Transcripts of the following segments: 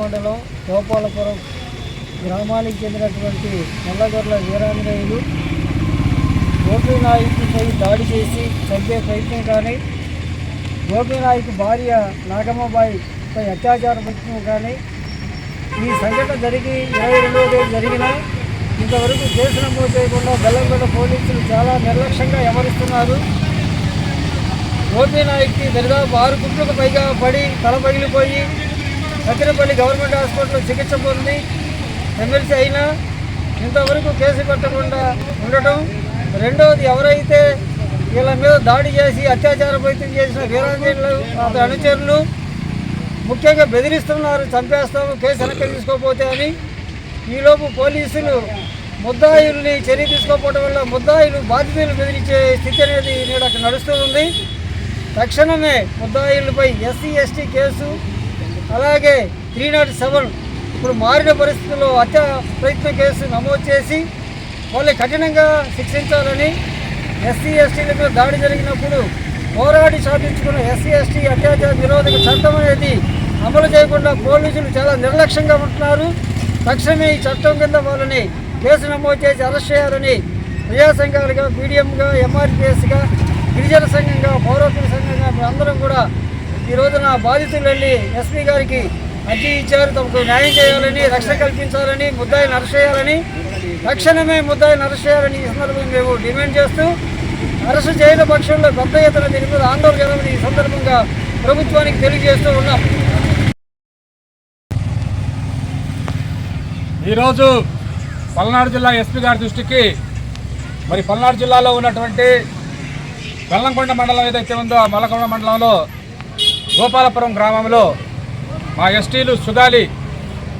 మండలం గోపాలపురం గ్రామానికి చెందినటువంటి నల్లగొర్ల వీరాంజనేయులు. గోపీనాయకుపై దాడి చేసి చంపే ప్రయత్నం కానీ గోపీనాయక్ భార్య నాగమ్మబాయిపై అత్యాచార ప్రయత్నం కానీ ఈ సంఘటన జరిగి ఇరవై రెండవ తేదీ జరిగిన ఇంతవరకు కేసు నమోదు చేయకుండా బెల్లంపేట పోలీసులు చాలా నిర్లక్ష్యంగా వ్యవహరిస్తున్నారు. గోపీనాయక్కి దరిదాపు ఆరు కుట్లకు పైగా పడి తల పగిలిపోయి సత్యనపల్లి గవర్నమెంట్ హాస్పిటల్లో చికిత్స పొంది ఎమ్మెల్సీ అయినా ఇంతవరకు కేసు పెట్టకుండా ఉండటం. రెండవది ఎవరైతే వీళ్ళ మీద దాడి చేసి అత్యాచార ప్రయత్నం చేసిన వీరాంజనులు అతని అనుచరులు ముఖ్యంగా బెదిరిస్తున్నారు చంపేస్తాము కేసు వెనక్కి తీసుకోపోతే అని. ఈలోపు పోలీసులు ముద్దాయిల్ని చర్య తీసుకోకపోవడం వల్ల ముద్దాయిలు బాధితులు బెదిరించే స్థితి అనేది నేడు అక్కడ నడుస్తూ ఉంది. తక్షణమే ముద్దాయిలపై ఎస్సీ ఎస్టీ కేసు అలాగే త్రీ నాట్ సెవెన్ ఇప్పుడు మారిన పరిస్థితుల్లో హత్య ప్రయత్న కేసు నమోదు చేసి వాళ్ళని కఠినంగా శిక్షించాలని ఎస్సీ ఎస్టీల మీద దాడి జరిగినప్పుడు పోరాడి సాధించుకున్న ఎస్సీ ఎస్టీ అత్యాచార నిరోధక చట్టం అనేది అమలు చేయకుండా పోలీసులు చాలా నిర్లక్ష్యంగా ఉంటున్నారు. తక్షణమే ఈ చట్టం కింద వాళ్ళని కేసు నమోదు చేసి అరెస్ట్ చేయాలని ప్రజా సంఘాలుగా పీడిఎంగా ఎంఆర్పిఎస్గా గిరిజన సంఘంగా పౌరకుల సంఘంగా అందరం కూడా ఈ రోజున బాధితులు వెళ్ళి ఎస్పీ గారికి అర్జీ ఇచ్చారు. తమకు న్యాయం చేయాలని రక్షణ కల్పించాలని ముద్దాయిని అరెస్ట్ చేయాలని తక్షణమే ముద్దాయిని అరెస్ట్ చేయాలని ఈ సందర్భంగా మేము డిమాండ్ చేస్తూ అరెస్ట్ చేయని పక్షంలో పెద్ద ఎత్తున దీని మీద ఆందోళన ఈ సందర్భంగా ప్రభుత్వానికి తెలియజేస్తూ ఉన్నాం. ఈరోజు పల్నాడు జిల్లా ఎస్పీ గారి దృష్టికి మరి పల్నాడు జిల్లాలో ఉన్నటువంటి బెల్లంకొండ మండలం ఏదైతే ఉందో ఆ మల్లకొండ మండలంలో గోపాలపురం గ్రామంలో మా ఎస్టీలు సుగాలి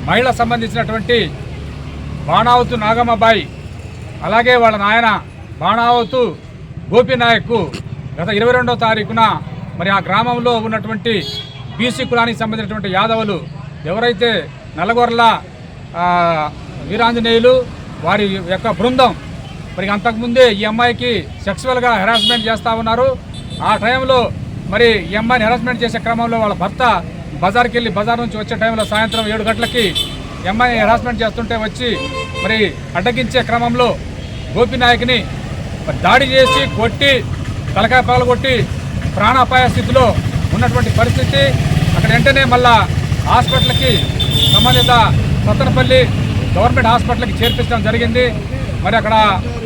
మహిళ సంబంధించినటువంటి బాణావతు నాగమ్మబాయి అలాగే వాళ్ళ నాయన బాణావతు గోపీనాయక్ గత ఇరవై రెండవ తారీఖున మరి ఆ గ్రామంలో ఉన్నటువంటి బీసీ కులానికి సంబంధించినటువంటి యాదవులు ఎవరైతే నల్లగొర్ల వీరాంజనేయులు వారి యొక్క బృందం మరి అంతకుముందే ఈ అమ్మాయికి సెక్సువల్గా హెరాస్మెంట్ చేస్తూ ఉన్నారు. ఆ టైంలో మరి ఈ అమ్మాయిని హెరాస్మెంట్ చేసే క్రమంలో వాళ్ళ భర్త బజార్కి వెళ్ళి బజార్ నుంచి వచ్చే టైంలో సాయంత్రం ఏడు గంటలకి ఈ అమ్మాయిని హెరాస్మెంట్ చేస్తుంటే వచ్చి మరి అడ్డగించే క్రమంలో గోపినాయక్ని దాడి చేసి కొట్టి తలకాయ పగలగొట్టి ప్రాణాపాయ స్థితిలో ఉన్నటువంటి పరిస్థితి. అక్కడ వెంటనే మళ్ళా హాస్పిటల్కి సంబంధిత సత్తనపల్లి గవర్నమెంట్ హాస్పిటల్కి చేర్పించడం జరిగింది. మరి అక్కడ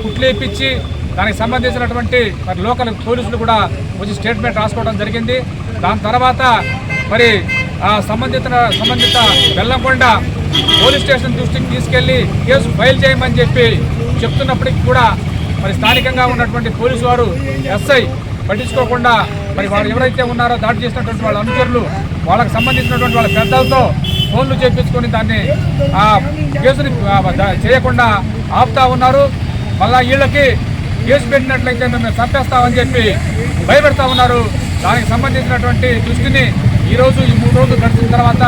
కుట్లు ఇప్పించి దానికి సంబంధించినటువంటి మరి లోకల్ పోలీసులు కూడా వచ్చి స్టేట్మెంట్ రాసుకోవడం జరిగింది. దాని తర్వాత మరి ఆ సంబంధిత సంబంధిత బెల్లంకొండ పోలీస్ స్టేషన్ దృష్టికి తీసుకెళ్ళి కేసు ఫైల్ చేయమని చెప్పి చెప్తున్నప్పటికీ కూడా మరి స్థానికంగా ఉన్నటువంటి పోలీసు వారు ఎస్ఐ పట్టించుకోకుండా మరి వాళ్ళు ఎవరైతే ఉన్నారో దాడి చేసినటువంటి వాళ్ళ అనుచరులు వాళ్ళకి సంబంధించినటువంటి వాళ్ళ పెద్దలతో ఫోన్లు చేపించుకొని దాన్ని ఆ కేసుని చేయకుండా ఆపుతా ఉన్నారు. మళ్ళా వీళ్ళకి కేసు పెట్టినట్లయితే మేము చంపేస్తామని చెప్పి భయపెడతా ఉన్నారు. దానికి సంబంధించినటువంటి దృష్టిని ఈరోజు ఈ మూడు రోజులు గడిచిన తర్వాత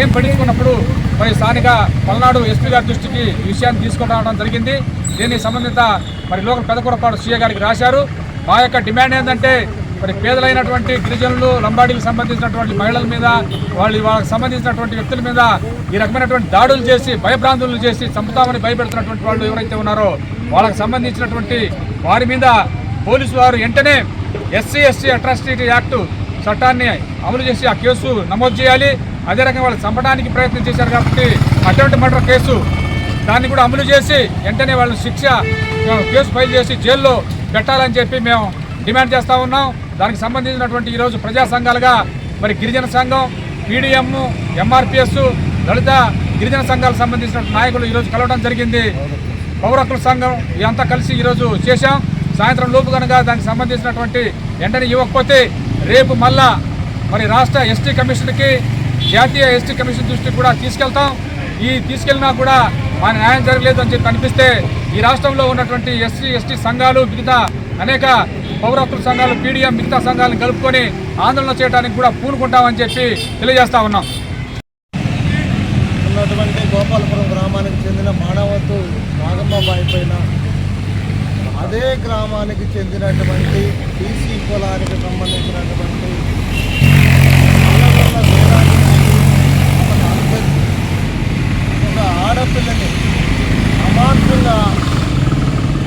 ఏం పడించుకున్నప్పుడు మరి స్థానిక పల్నాడు ఎస్పీ గారి దృష్టికి ఈ విషయాన్ని తీసుకొని రావడం జరిగింది. దీనికి సంబంధిత మరి లోకల్ పెదకూరపాడు సీఏ గారికి రాశారు. మా యొక్క డిమాండ్ ఏంటంటే మరి పేదలైనటువంటి గిరిజనులు లంబాడీలకు సంబంధించినటువంటి మహిళల మీద వాళ్ళు వాళ్ళకి సంబంధించినటువంటి వ్యక్తుల మీద ఈ రకమైనటువంటి దాడులు చేసి భయభ్రాంతులు చేసి చంపుతామని భయపెడుతున్నటువంటి వాళ్ళు ఎవరైతే ఉన్నారో వాళ్ళకి సంబంధించినటువంటి వారి మీద పోలీసు వారు వెంటనే ఎస్సీ ఎస్టీ అట్రాసిటీ యాక్ట్ చట్టాన్ని అమలు చేసి ఆ కేసు నమోదు చేయాలి. అదే రకంగా వాళ్ళు చంపడానికి ప్రయత్నం చేశారు కాబట్టి అటువంటి మర్డర్ కేసు దాన్ని కూడా అమలు చేసి వెంటనే వాళ్ళని శిక్ష కేసు ఫైల్ చేసి జైల్లో పెట్టాలని చెప్పి మేము డిమాండ్ చేస్తూ ఉన్నాం. దానికి సంబంధించినటువంటి ఈరోజు ప్రజా సంఘాలుగా మరి గిరిజన సంఘం పీడిఎం ఎంఆర్పిఎస్ దళిత గిరిజన సంఘాలకు సంబంధించిన నాయకులు ఈరోజు కలవడం జరిగింది. పౌర హక్కుల సంఘం ఇదంతా కలిసి ఈరోజు చేశాం. సాయంత్రం లోపు కనుక దానికి సంబంధించినటువంటి వెంటనే ఇవ్వకపోతే రేపు మళ్ళా మరి రాష్ట్ర ఎస్టీ కమిషన్కి జాతీయ ఎస్టీ కమిషన్ దృష్టికి కూడా తీసుకెళ్తాం. ఈ తీసుకెళ్ళినా కూడా మన న్యాయం జరగలేదు అని చెప్పి అనిపిస్తే ఈ రాష్ట్రంలో ఉన్నటువంటి ఎస్సీ ఎస్టీ సంఘాలు మిగతా అనేక పౌర హక్కుల సంఘాలు పీడిఎం మిగతా సంఘాలను కలుపుకొని ఆందోళన చేయడానికి కూడా పూనుకుంటామని చెప్పి తెలియజేస్తా ఉన్నాం. ఉన్నటువంటి గోపాలపురం గ్రామానికి చెందిన మానవతు నాగమ్మబాయి పైన అదే గ్రామానికి చెందినటువంటి బీసీ కులానికి సంబంధించినటువంటి ఒక ఆడపిల్లని అమాంతంగా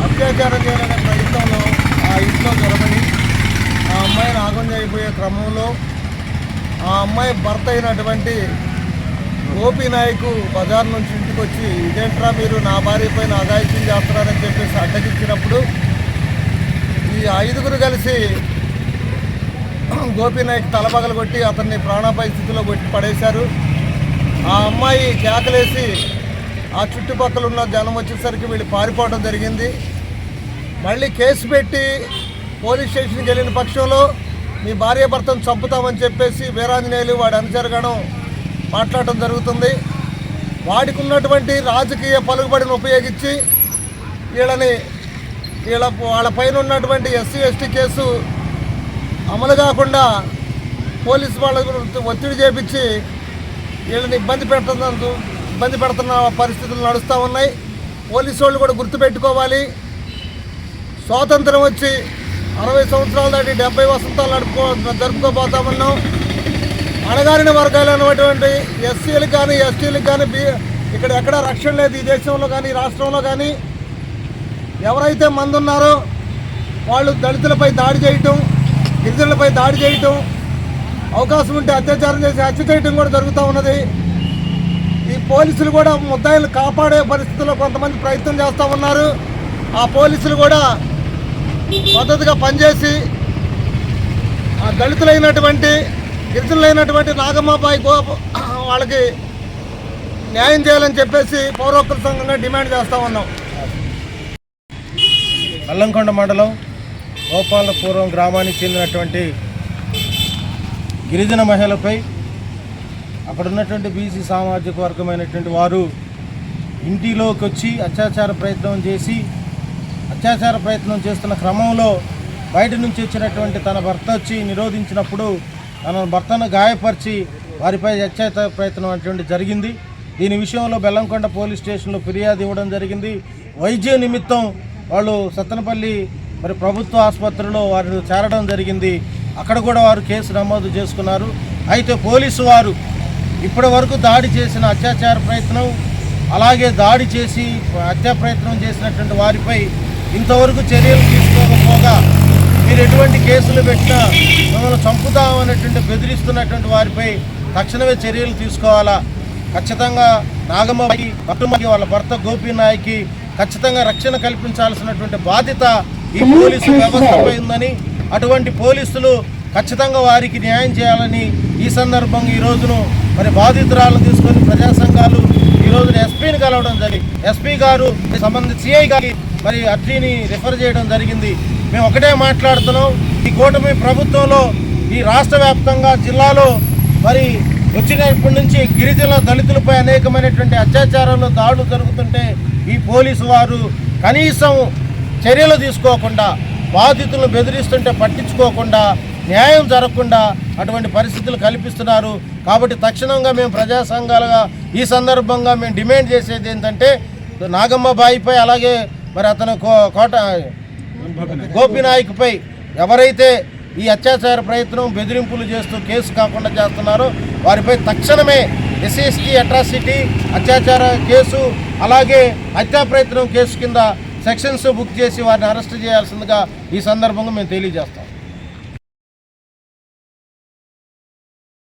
అత్యాచారం చేయాలనే ప్రయత్నంలో ఆ ఇంట్లో దొరకని ఆ అమ్మాయిని ఆగం అయిపోయే క్రమంలో ఆ అమ్మాయి భర్త అయినటువంటి గోపి నాయకు బజార్ నుంచి ఇంటికి వచ్చి ఇదేంట్రా మీరు నా భార్య పైన అఘాయిత్యం చేస్తున్నారని చెప్పేసి అడ్డగించినప్పుడు ఈ ఐదుగురు కలిసి గోపి నాయక్ తలపగలు కొట్టి అతన్ని ప్రాణాపాయ స్థితిలో కొట్టి పడేశారు. ఆ అమ్మాయి కేకలేసి ఆ చుట్టుపక్కల ఉన్న జనం వచ్చేసరికి వీళ్ళు పారిపోవడం జరిగింది. మళ్ళీ కేసు పెట్టి పోలీస్ స్టేషన్కి వెళ్ళిన పక్షంలో మీ భార్య భర్తను చంపుతామని చెప్పేసి వీరాంజనేయులు వాడి అనుచరగడం మాట్లాడటం జరుగుతుంది. వాడికి ఉన్నటువంటి రాజకీయ పలుకుబడిని ఉపయోగించి వీళ్ళని వీళ్ళ వాళ్ళ పైన ఉన్నటువంటి ఎస్సీ ఎస్టీ కేసు అమలు కాకుండా పోలీసు వాళ్ళ ఒత్తిడి చేపించి వీళ్ళని ఇబ్బంది పెడుతున్న ఇబ్బంది పెడుతున్న పరిస్థితులు నడుస్తూ ఉన్నాయి. పోలీసు వాళ్ళు కూడా గుర్తుపెట్టుకోవాలి. స్వాతంత్రం వచ్చి అరవై సంవత్సరాలు దాటి డెబ్బై వసంతాలు నడుపుకో జరుపుకోబోతామన్నాం అణగారిన వర్గాలు అనేటువంటి ఎస్సీలకు కానీ ఎస్టీలకు కానీ బీ ఇక్కడ ఎక్కడ రక్షణ లేదు ఈ దేశంలో కానీ ఈ రాష్ట్రంలో కానీ. ఎవరైతే మంది ఉన్నారో వాళ్ళు దళితులపై దాడి చేయటం గిరిజనులపై దాడి చేయటం అవకాశం ఉంటే అత్యాచారం చేసి హత్య చేయటం కూడా జరుగుతూ ఉన్నది. ఈ పోలీసులు కూడా ముద్దాయిలు కాపాడే పరిస్థితుల్లో కొంతమంది ప్రయత్నం చేస్తూ ఉన్నారు. ఆ పోలీసులు కూడా మద్దతుగా పనిచేసి ఆ దళితులైనటువంటి గిరిజనులైనటువంటి నాగమ్మబాయి గో వాళ్ళకి న్యాయం చేయాలని చెప్పేసి పౌర సంఘంగా డిమాండ్ చేస్తూ ఉన్నాం. అల్లంకొండ మండలం గోపాలపురం గ్రామానికి చెందినటువంటి గిరిజన మహిళపై అక్కడ ఉన్నటువంటి బీసీ సామాజిక వర్గమైనటువంటి వారు ఇంటిలోకి వచ్చి అత్యాచార ప్రయత్నం చేసి అత్యాచార ప్రయత్నం చేస్తున్న క్రమంలో బయట నుంచి వచ్చినటువంటి తన భర్త వచ్చి నిరోధించినప్పుడు తన భర్తను గాయపరిచి వారిపై హత్యాయత ప్రయత్నం అటువంటి జరిగింది. దీని విషయంలో బెల్లంకొండ పోలీస్ స్టేషన్లో ఫిర్యాదు ఇవ్వడం జరిగింది. వైద్య నిమిత్తం వాళ్ళు సత్తనపల్లి మరి ప్రభుత్వ ఆసుపత్రిలో వారిని చేరడం జరిగింది. అక్కడ కూడా వారు కేసు నమోదు చేసుకున్నారు. అయితే పోలీసు వారు ఇప్పటి వరకు దాడి చేసిన అత్యాచార ప్రయత్నం అలాగే దాడి చేసి హత్యా ప్రయత్నం చేసినటువంటి వారిపై ఇంతవరకు చర్యలు తీసుకోకపోగా మీరు ఎటువంటి కేసులు పెట్టినా మిమ్మల్ని చంపుతామనేటువంటి బెదిరిస్తున్నటువంటి వారిపై తక్షణమే చర్యలు తీసుకోవాలా? ఖచ్చితంగా నాగమ్మకి భక్తుమకి వాళ్ళ భర్త గోపీనాయకి ఖచ్చితంగా రక్షణ కల్పించాల్సినటువంటి బాధ్యత ఈ పోలీసు వ్యవస్థపై ఉందని అటువంటి పోలీసులు ఖచ్చితంగా వారికి న్యాయం చేయాలని ఈ సందర్భంగా ఈ రోజును మరి బాధితురాలను తీసుకొని ప్రజా సంఘాలు ఈ రోజున ఎస్పీని కలవడం జరిగింది. ఎస్పీ గారు సంబంధించి సిఐ గారికి మరి అర్జీని రిఫర్ చేయడం జరిగింది. మేము ఒకటే మాట్లాడుతున్నాం. ఈ కూటమి ప్రభుత్వంలో ఈ రాష్ట్ర వ్యాప్తంగా జిల్లాలో మరి వచ్చినప్పటి నుంచి గిరిజన దళితులపై అనేకమైనటువంటి అత్యాచారాలు దాడులు జరుగుతుంటే ఈ పోలీసు వారు కనీసం చర్యలు తీసుకోకుండా బాధితులను బెదిరిస్తుంటే పట్టించుకోకుండా న్యాయం జరగకుండా అటువంటి పరిస్థితులు కల్పిస్తున్నారు. కాబట్టి తక్షణంగా మేము ప్రజా సంఘాలుగా ఈ సందర్భంగా మేము డిమాండ్ చేసేది ఏంటంటే నాగమ్మ బాయిపై అలాగే మరి అతను కో- కోట గోపినాయక్పై ఎవరైతే ఈ అత్యాచార ప్రయత్నం బెదిరింపులు చేస్తూ కేసు కాకుండా చేస్తున్నారో వారిపై తక్షణమే ఎస్సీఎస్టీ అట్రాసిటీ అత్యాచార కేసు అలాగే హత్యా ప్రయత్నం కేసు కింద సెక్షన్స్ బుక్ చేసి వారిని అరెస్ట్ చేయాల్సిందిగా ఈ సందర్భంగా మేము తెలియజేస్తాం.